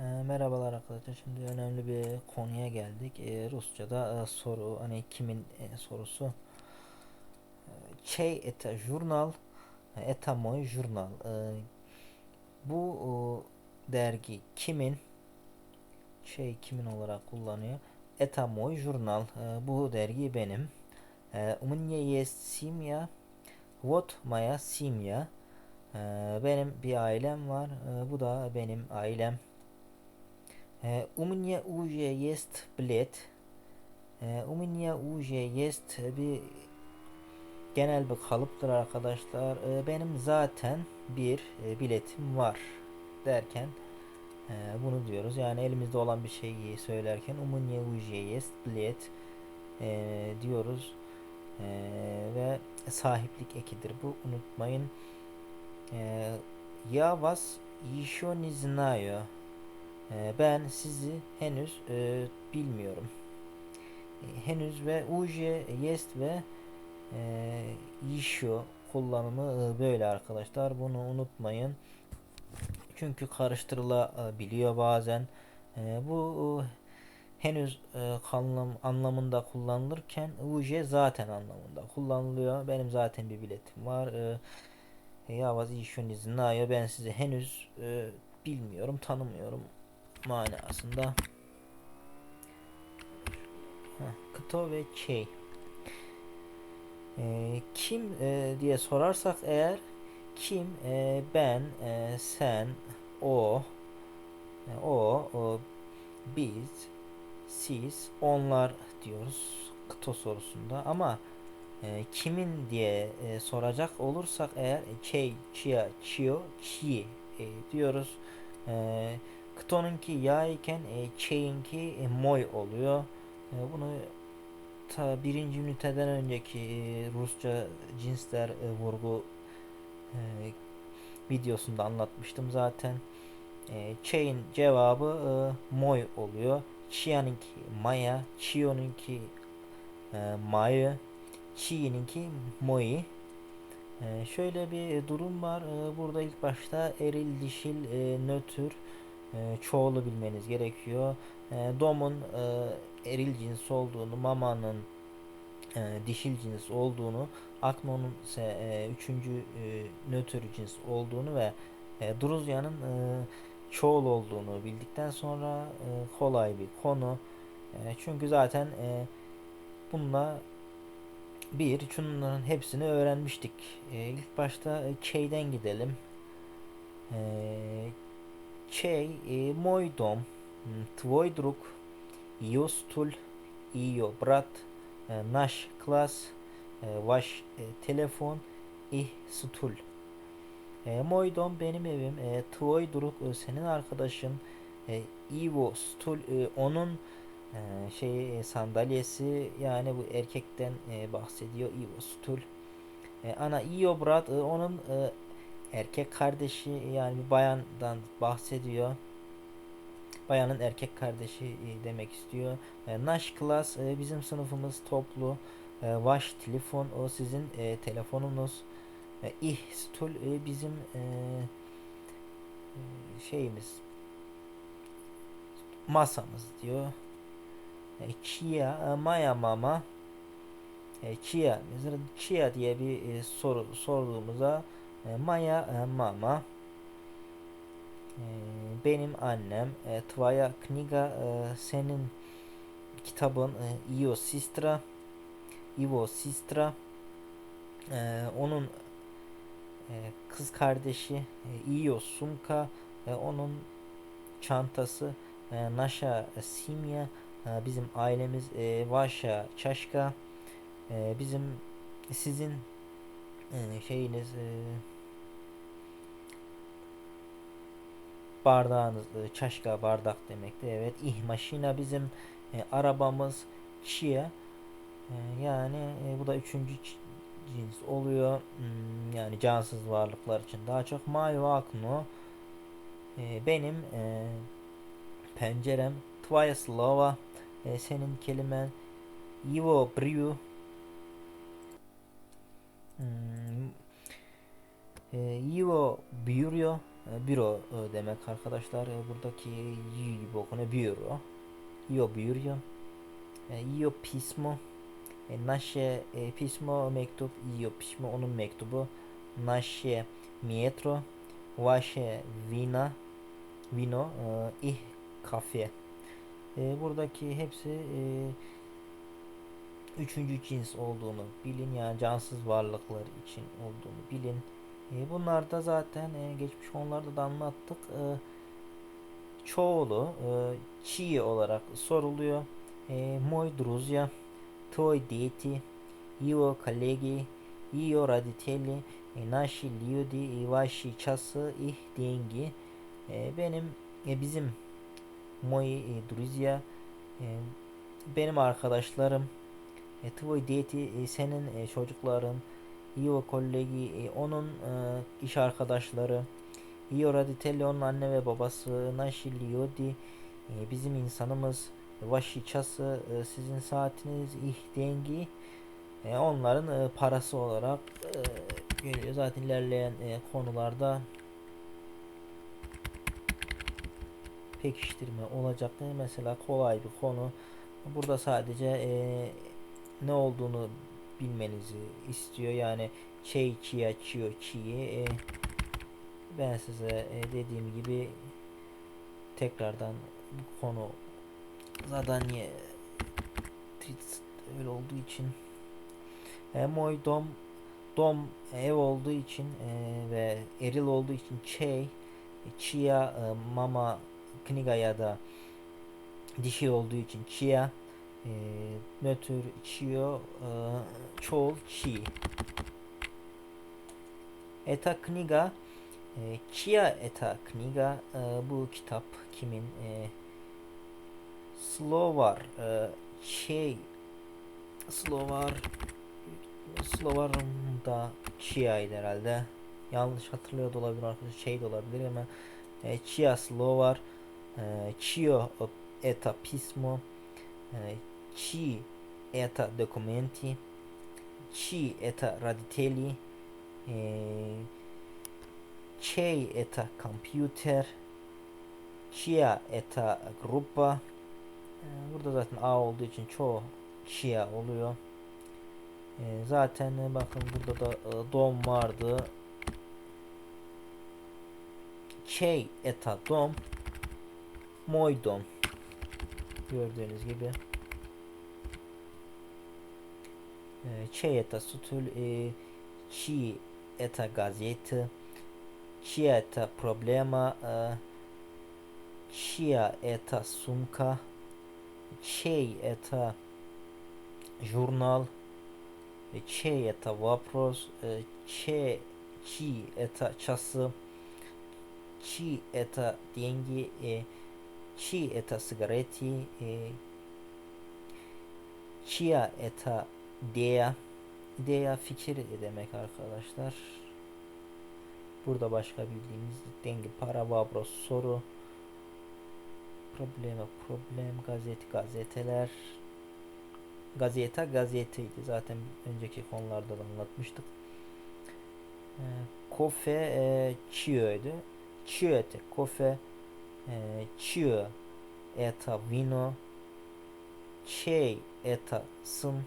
E, merhabalar arkadaşlar. Şimdi önemli bir konuya geldik. E, Rusça'da e, soru hani kimin e, sorusu. E, Çey eta jurnal e, eta moj jurnal. E, bu o, dergi kimin? Şey kimin olarak kullanıyor? Eta moj jurnal. E, bu dergi benim. E, У меня есть семья. Вот моя семья. E, benim bir ailem var. E, bu da benim ailem. E, У меня уже есть билет. E, У меня уже есть bir genel bir kalıptır arkadaşlar. E, benim zaten bir e, biletim var derken e, bunu diyoruz. Yani elimizde olan bir şeyi söylerken У меня уже есть билет e, diyoruz. E, ve sahiplik ekidir bu. Unutmayın. E, Я вас еще не знаю. Ee, ben sizi henüz e, bilmiyorum. E, henüz ve uje, jest ve e, yişo kullanımı e, böyle arkadaşlar. Bunu unutmayın. Çünkü karıştırılabiliyor bazen. E, bu e, henüz e, anlam, anlamında kullanılırken uje zaten anlamında kullanılıyor. Benim zaten bir biletim var. E, ya vaz işiniz ben sizi henüz e, bilmiyorum, tanımıyorum manasında. Heh, Kıto ve Key. Ee, kim e, diye sorarsak eğer kim e, ben e, sen o e, o, o biz siz onlar diyoruz kıto sorusunda ama e, kimin diye e, soracak olursak eğer key, chia, chio, chi e, diyoruz. E, Kton'unki ya iken e, Çey'inki e, moy oluyor. E, bunu ta birinci üniteden önceki e, Rusça cinsler e, vurgu e, videosunda anlatmıştım zaten. E, Çey'in cevabı e, moy oluyor. Chia'nınki maya, Chio'nunki e, mayı, Chi'ninki moyi. E, şöyle bir durum var. E, burada ilk başta eril, dişil, e, nötr e, çoğulu bilmeniz gerekiyor. E, dom'un e, eril cins olduğunu, mamanın e, dişil cins olduğunu, aknonun ise e, üçüncü e, nötr cins olduğunu ve e, druzya'nın çoğul olduğunu bildikten sonra kolay bir konu. Çünkü zaten e, bununla bir, şunların hepsini öğrenmiştik. E, ilk başta K'den gidelim. Чей и мой дом, твой друг, ее стуль, ее брат, наш класс, ваш telefon, и стуль. E, Moydon benim evim. E, Tvoy Duruk e, senin arkadaşın. E, Ivo Stul e, onun e, şey e, sandalyesi yani bu erkekten e, bahsediyor Ivo Stul. E, ana Io Brat e, onun e, erkek kardeşi yani bir bayandan bahsediyor. Bayanın erkek kardeşi e, demek istiyor. E, Naş klas e, bizim sınıfımız toplu. Vaş telefon o sizin telefonunuz. İh stul bizim şeyimiz masamız diyor. Chia maya mama Chia mesela Chia diye bir soru sorduğumuzda e, Maya e, mama. E, benim annem e, Tvaya kniga e, senin kitabın e, Io Sistra. Ivo Sistra. E, onun e, kız kardeşi e, Io Sumka onun çantası e, Nasha Simya. Bizim ailemiz e, Vaşa Çaşka. Bizim sizin şeyiniz e, bardağınız e, çaşka bardak demekti. Evet. İhmaşina bizim e, arabamız Chia e, yani e, bu da üçüncü cins oluyor. Hmm, yani cansız varlıklar için daha çok Mayo Akno e, benim e, pencerem Tvoya Slova e, senin kelimen Ivo Briu hmm, e, Ivo büro e, demek arkadaşlar. E, buradaki y gibi okunuyor büro. Io büro. E, io pismo. E, nasze e, pismo mektup. Io pismo onun mektubu. Nasze metro. Vaše vina. Vino. İh kafe. Buradaki hepsi üçüncü cins olduğunu bilin yani cansız varlıklar için olduğunu bilin. E, bunlar da zaten e, geçmiş konularda da anlattık. E, çoğulu e, çi olarak soruluyor. E, moj druzya, tvoj deti, io kolegi, io roditelji, e, naši ljudi i vaši čası ih dengi. E, benim e, bizim moji e, druzya e, benim arkadaşlarım e, tvoj deti e, senin e, çocukların io kollegi e, onun e, iş arkadaşları io roditelji onun anne ve babası naši ljudi e, bizim insanımız vaši çası e, sizin saatiniz ih dengi e, onların e, parası olarak e, geliyor. Zaten ilerleyen e, konularda pekiştirme olacak. Mesela kolay bir konu. Burada sadece e, ne olduğunu bilmenizi istiyor. Yani çey, çiya, çiyo, çiyi. E, ben size e, dediğim gibi tekrardan bu konu zadanie öyle olduğu için e, moy dom dom ev olduğu için e, ve eril olduğu için çey chia e, mama kniga ya da dişi olduğu için chia e, nötr çio e, çoğul çi eta kniga e, chia eta kniga e, bu kitap kimin e, Slovar e, şey Slovar Slovar'ın da Chia'ydı herhalde. Yanlış hatırlıyor da olabilir arkadaşlar. Şey de olabilir ama e, Chia Slovar e, Chio eta pismo e, Chi eta documenti Chi eta raditeli e, Chei eta computer Chia eta grupa e, Burada zaten A olduğu için çoğu Chia oluyor. E, zaten bakın burada da e, dom vardı. Şey eta dom. Moy dom. Gördüğünüz gibi. E, Şey eta sutul. E, Çi eta gazete. Çi eta problema. E, Chia eta sumka. Şey eta jurnal. Че это вопрос, че чи это часы, чи это деньги, чи это сигареты, чья это idea. Idea fikir demek arkadaşlar. Burada başka bildiğimiz dengi para vabros soru. Probleme problem gazete gazeteler Gazeta gazeteydi. Zaten önceki konularda da anlatmıştık. E, kofe e, çiğöydü. Çiğöte kofe e, çiğ eta vino çey eta sım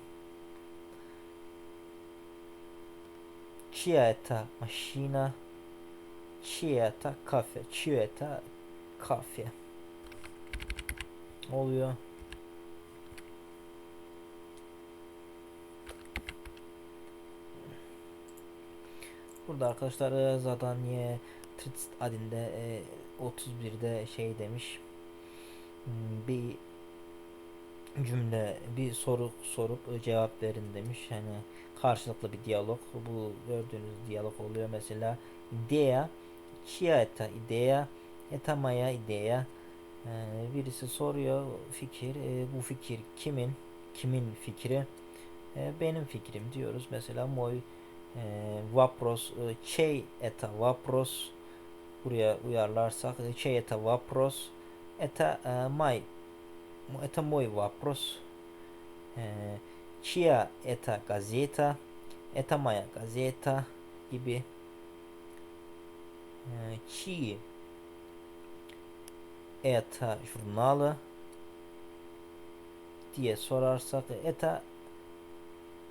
Cieta mașina, Cieta kafe, Cieta kafe oluyor. Burada arkadaşlar e, Zadanye Tritst adinde e, 31'de şey demiş. Hmm, bir cümle bir soru sorup e, cevap verin demiş. Yani karşılıklı bir diyalog. Bu gördüğünüz diyalog oluyor mesela. Idea, chia eta idea, etamaya idea. Ee, birisi soruyor fikir. E, bu fikir kimin? Kimin fikri? E, benim fikrim diyoruz. Mesela moy Vapros Çey eta Vapros buraya uyarlarsak Çey eta Vapros eta May eta Moy Vapros Chia eta Gazeta eta Maya Gazeta gibi e, Ci eta jurnalı diye sorarsak eta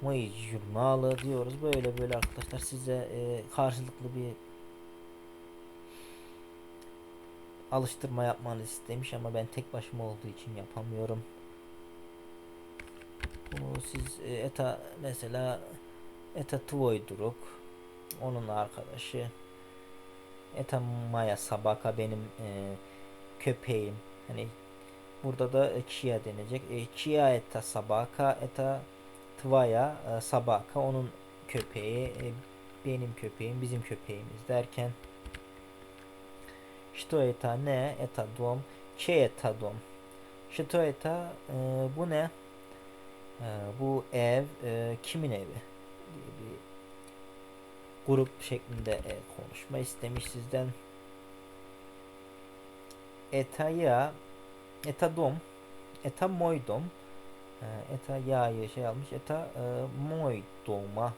moji jurnalı diyoruz. Böyle böyle arkadaşlar size e, karşılıklı bir alıştırma yapmanızı istemiş ama ben tek başıma olduğu için yapamıyorum. Bunu siz e, eta mesela eta Tvoyduruk onun arkadaşı eta Maya Sabaka benim e, köpeğim. Hani burada da e, Chia denecek. E, Chia eta Sabaka eta Tvaya e, Sabaka onun köpeği e, benim köpeğim bizim köpeğimiz derken Что это ne? Это дом. Чей это дом? Что это? E, bu ne? E, bu ev e, kimin evi? diye bir grup şeklinde e, konuşma istemiş sizden. Eta'ya Eta dom Eta moy dom e, Eta ya'yı şey almış. Eta e, moy doma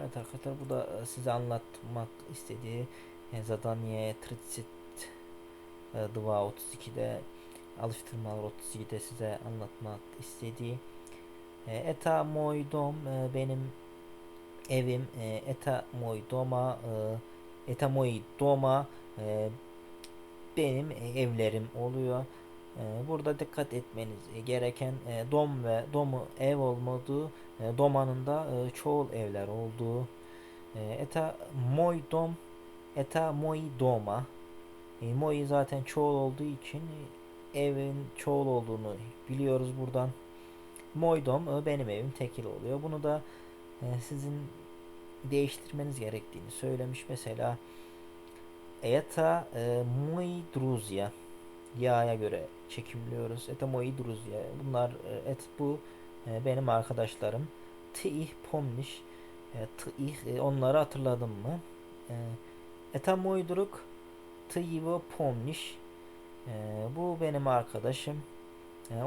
Evet arkadaşlar bu da e, size anlatmak istediği e, Zadanie 30 e, Dua 32'de alıştırmalar 32'de size anlatmak istediği e, Eta moj dom e, benim evim Eta moj doma e, Eta moj doma e, benim evlerim oluyor. E, Burada dikkat etmeniz gereken e, dom ve domu ev olmadığı, e, domanın da e, çoğul evler olduğu. E, Eta moj dom, eta moj doma. E, Moj zaten çoğul olduğu için e, evin çoğul olduğunu biliyoruz buradan. Moydom e, benim evim tekil oluyor. Bunu da e, sizin değiştirmeniz gerektiğini söylemiş. Mesela Eta e, moi druzya yağya göre çekimliyoruz. Etamoidrus ya. Bunlar e, et bu e, benim arkadaşlarım. Tih pomniş. E, Tih onları hatırladım mı? Etamoidruk Tivo pomniş. Bu benim arkadaşım.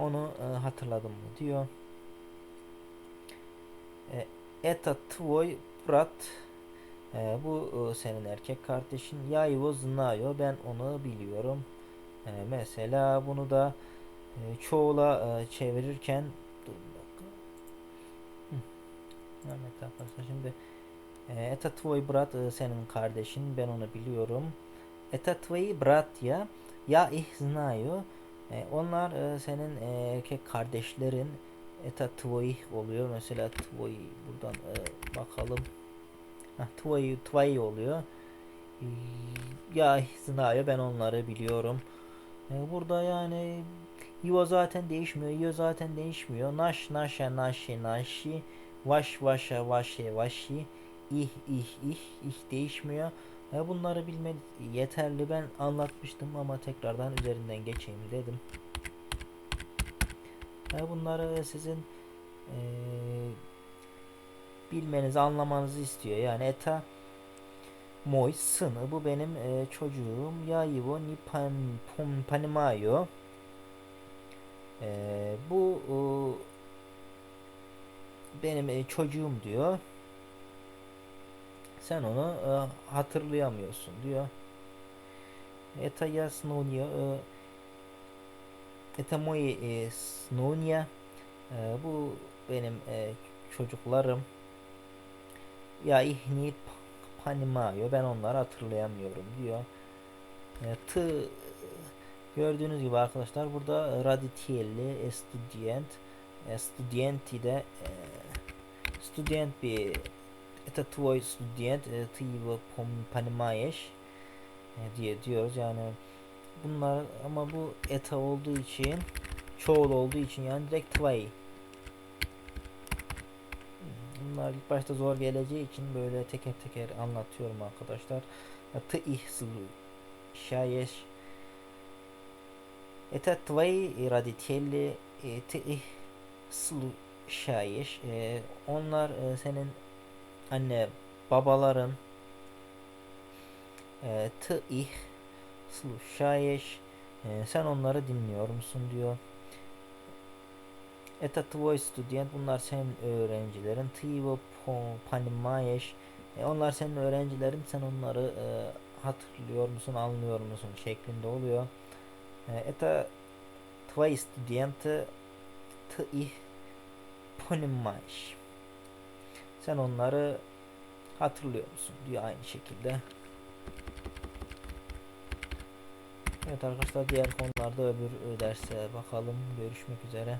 Onu hatırladım mı diyor. Eta tvoy brat bu senin erkek kardeşin. Yaivo znayo ben onu biliyorum. E, mesela bunu da e, çoğula e, çevirirken dur bir. Hı. Şimdi e, Eta tvoi brat e, senin kardeşin ben onu biliyorum. Eta tvoi brat ya ya ihznayu e, onlar e, senin e, erkek kardeşlerin eta tvoi oluyor. Mesela tvoi buradan e, bakalım. Ha, tvoi, tvoi oluyor. Ya ihznayu ben onları biliyorum. E, burada yani Yo zaten değişmiyor. Yo zaten değişmiyor. Naş naşa naşi naşi. Vaş vaşa vaşe vaşi. ih ih ih ih değişmiyor. E, bunları bilmek yeterli. Ben anlatmıştım ama tekrardan üzerinden geçeyim dedim. E, bunları sizin e, bilmenizi, anlamanızı istiyor. Yani eta moy sını bu benim e, çocuğum. Ya ivo ni pan pom panimayo. E, bu e, benim e, çocuğum diyor. Sen onu e, hatırlayamıyorsun diyor. Eta ya snunia e, Eta moi e, snunia e, bu benim e, çocuklarım. Ya ihni panimayo ben onları hatırlayamıyorum diyor. E, tı gördüğünüz gibi arkadaşlar burada raditielli student e, studenti de e, student bir tvoj student e, ty panimayeš e, diye diyoruz yani bunlar ama bu eta olduğu için çoğul olduğu için yani direkt tvay bunlar ilk başta zor geleceği için böyle teker teker anlatıyorum arkadaşlar. Tı ihsulu şayeş. Eta tvay raditelli tı ihsulu şayeş. Onlar e, senin anne babaların e, tı ih slušaješ e, sen onları dinliyor musun diyor. Etatovoy Student bunlar senin öğrencilerin. Tivo Panimayeş e, onlar senin öğrencilerin sen onları e, hatırlıyor musun anlıyor musun şeklinde oluyor. E, eta Tvay Student Tih Panimayeş sen onları hatırlıyor musun diyor aynı şekilde. Evet arkadaşlar diğer konularda öbür derse bakalım. Görüşmek üzere.